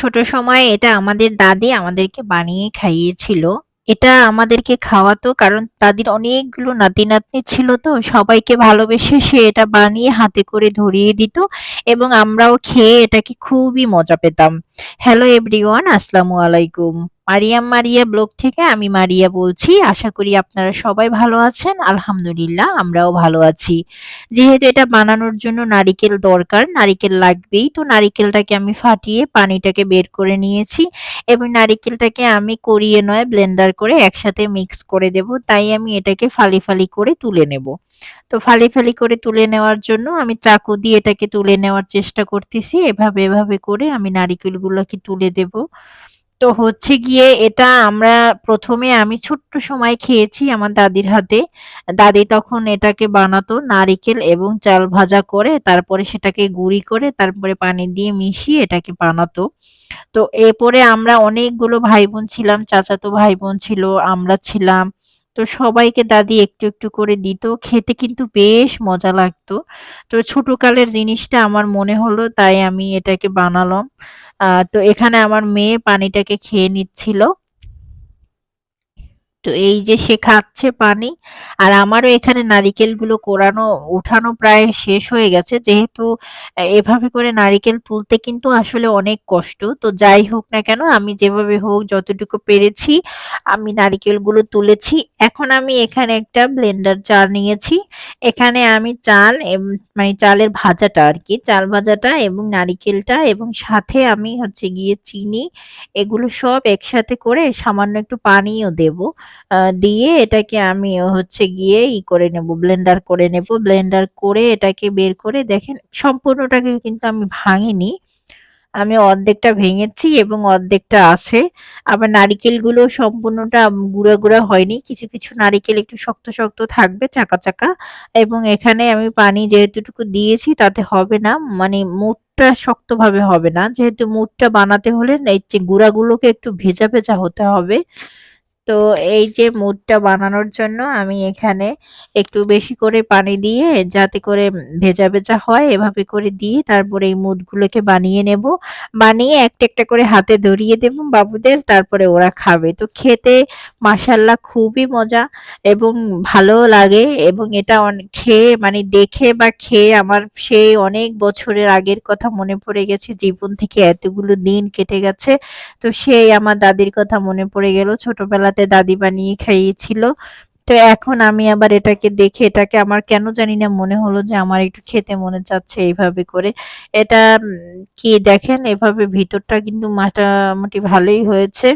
ছোট সময়ে এটা আমাদের দাদি আমাদেরকে বানিয়ে খাইয়েছিল। এটা আমাদেরকে খাওয়াতো কারণ দাদির অনেকগুলো নাতি-নাতনি ছিল তো, সবাইকে ভালোবেসে সে এটা বানিয়ে হাতে করে ধরিয়ে দিত এবং আমরাও খেয়ে এটাকে খুবই মজা পেতাম। হ্যালো এভরিওয়ান আসসালামু আলাইকুম। মারিয়াম মারিয়া ব্লগ থেকে আমি মারিয়া বলছি। আশা করি আপনারা সবাই ভালো আছেন। আলহামদুলিল্লাহ আমরাও ভালো আছি। যেহেতু এটা বানানোর জন্য নারিকেল দরকার, নারিকেল লাগবেই। তো নারিকেলটাকে আমি ফাটিয়ে পানিটাকে বের করে নিয়েছি এবং নারিকেলটাকে আমি করিয়ে নয় ব্লেন্ডার করে একসাথে মিক্স করে দেব। তাই আমি এটাকে ফালি, ফালি করে তুলে নেব। তো ফালি, ফালি করে তুলে নেওয়ার জন্য আমি চাকু দিয়ে এটাকে তুলে নেওয়ার চেষ্টা করতেছি। এভাবে, এভাবে করে আমি নারিকেলগুলোকে তুলে দেব। তো হচ্ছে গিয়ে এটা আমরা প্রথমে আমি ছোট্ট সময় খেয়েছি আমার দাদির হাতে। দাদি তখন এটাকে বানাতো নারিকেল এবং চাল ভাজা করে তারপরে সেটাকে গুঁড়ি করে তারপরে পানি দিয়ে মিশিয়ে এটাকে বানাতো। তো এরপরে আমরা অনেকগুলো ভাই-বোন ছিলাম, চাচাতো ভাই-বোন ছিল, আমরা ছিলাম। তো সবাইকে দাদি একটু, একটু করে দিত। খেতে কিন্তু বেশ মজা লাগতো। তো ছোটকালের জিনিসটা আমার মনে হলো তাই আমি এটাকে বানালাম। তো এখানে আমার মেয়ে পানিটাকে খেয়ে নিচ্ছিল। তো এই যে সে খাচ্ছে পানি, আর আমারও এখানে নারিকেলগুলো কোরানো, উঠানো প্রায় শেষ হয়ে গেছে। যেহেতু এভাবে করে নারিকেল তুলতে কিন্তু আসলে অনেক কষ্ট। তো যাই হোক না কেন, আমি যেভাবে হোক যতটুকু পেরেছি, আমি নারিকেলগুলো তুলেছি। এখন আমি এখানে একটা ব্লেন্ডার জার নিয়েছি। এখানে আমি চাল মানে চালের ভাজাটা আর কি, চাল ভাজাটা এবং নারিকেলটা এবং সাথে আমি হচ্ছে গিয়ে চিনি, এগুলো সব একসাথে করে সামান্য একটু পানিও দেব। দিয়ে এটাকে আমি হচ্ছে গিয়ে ই করে নেব ব্লেন্ডার করে নেব। ব্লেন্ডার করে এটাকে বের করে দেখেন সম্পূর্ণটাকে কিন্তু আমি ভাঙিনি। আমি অর্ধেকটা ভেঙেছি এবং অর্ধেকটা আছে। আবার নারিকেলগুলো সম্পূর্ণটা গুঁড়া, গুঁড়া হয়নি। কিছু, কিছু নারিকেল একটু শক্ত, শক্ত থাকবে চাকা, চাকা এবং এখানে আমি পানি যেহেতুটুকু দিয়েছি তাতে হবে না। মানে মুডটা শক্তভাবে হবে না। যেহেতু মুডটা বানাতে হলে এই যে গুঁড়াগুলোকে একটু ভেজা, ভেজা হতে হবে। তো এই যে মুডটা বানানোর জন্য আমি এখানে একটু বেশি করে পানি দিয়ে যাতে করে ভেজা, ভেজা হয় এভাবে করে দিয়ে তারপরে এই মুডগুলোকে বানিয়ে নেব। বানিয়ে একটা, একটা করে হাতে ধরিয়ে দেব বাবুদের তারপরে ওরা খাবে। তো খেতে মাশাআল্লাহ খুবই মজা এবং ভালোও লাগে এবং এটা খেয়ে মানে দেখে বা খেয়ে আমার সেই অনেক বছরের আগের কথা মনে পড়ে গেছে। জীবন থেকে এতগুলো দিন কেটে গেছে। তো সেই আমার দাদির কথা মনে পড়ে গেল। ছোটবেলাতে দাদি বানিয়ে খাইয়েছিল। তো এখন আমি আবার এটাকে দেখে, এটাকে আমার কেন জানি না মনে হলো যে আমার একটু খেতে মনে চাচ্ছে এইভাবে করে। এটা কি দেখেন, এভাবে ভিতরটা কিন্তু মোটামুটি ভালোই হয়েছে।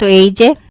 তো এই যে